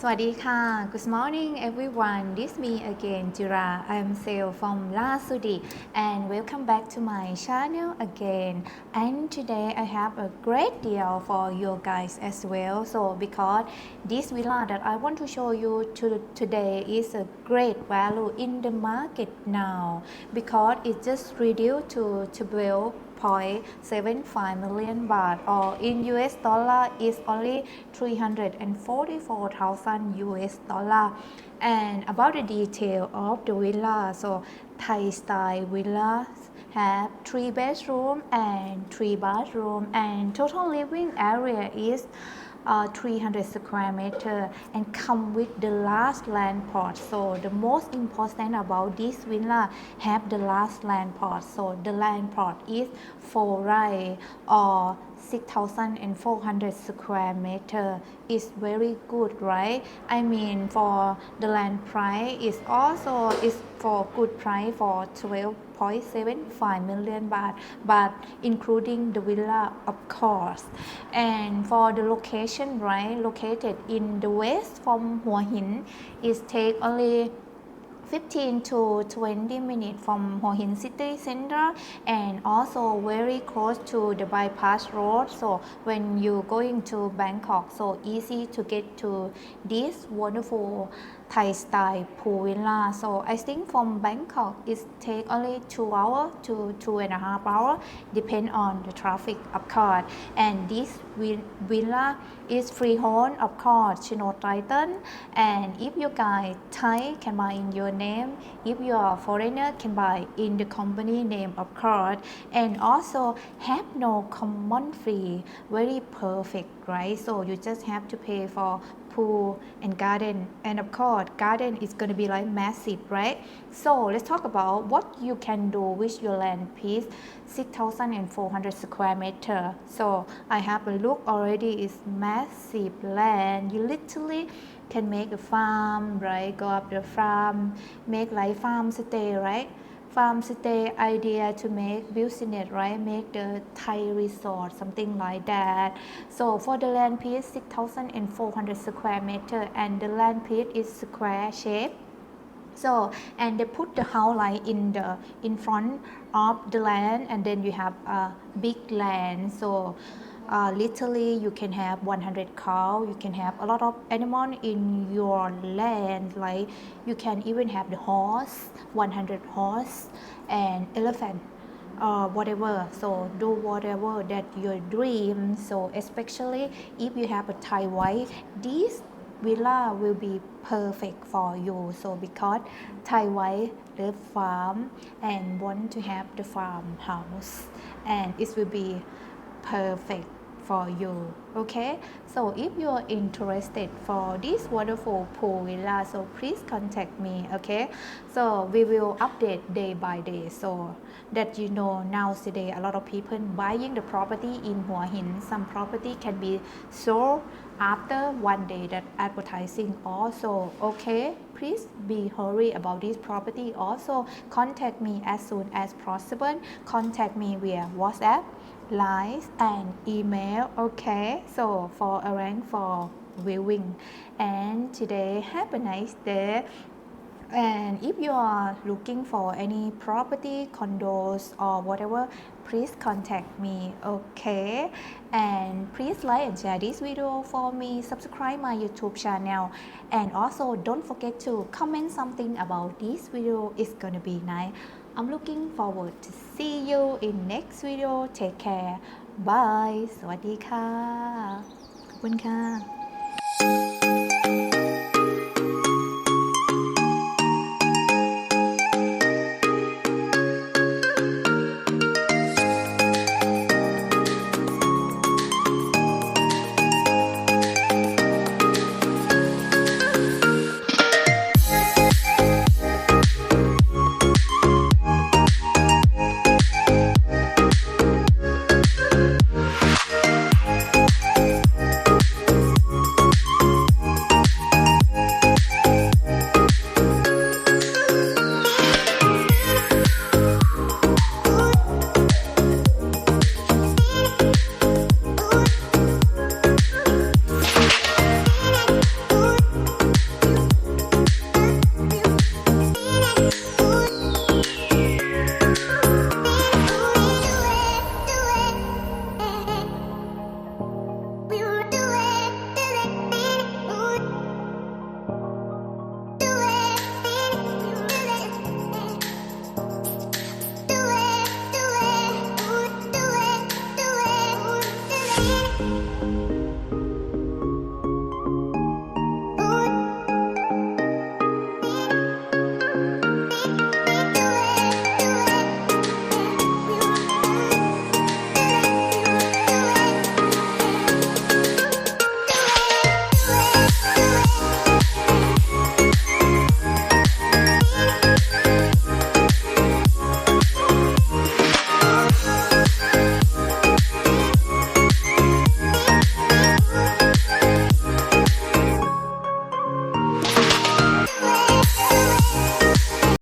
สวัสดีค่ะ Good morning everyone this me again Jira I'm Sale from Lasudi and welcome back to my channel again and today I have a great deal for you guys as well so because this villa that I want to show you to today is a great value in the market now because it just reduced to 12 0.75 million baht or in US dollar is only 344,000 US dollar. And about the detail of the villa so Thai style villas have three bedroom and three bathroom and total living area is uh, 300 square meter and come with the last land port so the most important about this villa have the last land port so the land port is 4 rai or 6,400 square meter is very good right? I mean for the land price is also is for good price for 12.75 million baht but including the villa of course. And for the location right located in the west from Hua Hin is take only 15 to 20 minutes from Ho City Center and also very close to the bypass road. So when you going to Bangkok, so easy to get to this wonderful Thai style pool villa. So I think from Bangkok it take only two hour to two and a half hour, depend on the traffic of course. And this villa is freehold of course, you know, Triton. And if you guys Thai can buy in your name if you are a foreigner can buy in the company name of course and also have no common fee. Very perfect right? So you just have to pay for pool and garden. And of course garden is going to be like massive right? So let's talk about what you can do with your land piece. 6400 square meter. So I have a look. Already is massive land. You literally can make a farm right? Go up the farm make like farm stay right? Farm stay idea to make business right? Make the Thai resort something like that. So for the land piece 6400 square meter and the land piece is square shape so and they put the house like in the in front of the land and then you have a big land. So uh, literally you can have 100 cow you can have a lot of animal in your land. Like you can even have the horse 100 horse and elephant uh, whatever. So do whatever that your dream. So especially if you have a Thai wife this villa will be perfect for you. So because Thai wife love farm and want to have the farmhouse and it will be perfect for you okay so if you are interested for this wonderful pool villa so please contact me okay? So we will update day by day. So that you know now today a lot of people buying the property in Hua Hin some property can be sold after one day that advertising also okay? Please be hurry about this property also. Contact me as soon as possible. Contact me via whatsapp lines and email okay so for arrange for viewing and today have a nice day. And if you are looking for any property condos or whatever please contact me okay? And please like and share this video for me. Subscribe my youtube channel. And also don't forget to comment something about this video. It's gonna be nice. I'm looking forward to see you in next video. Take care บาย สวัสดีค่ะ ขอบคุณค่ะ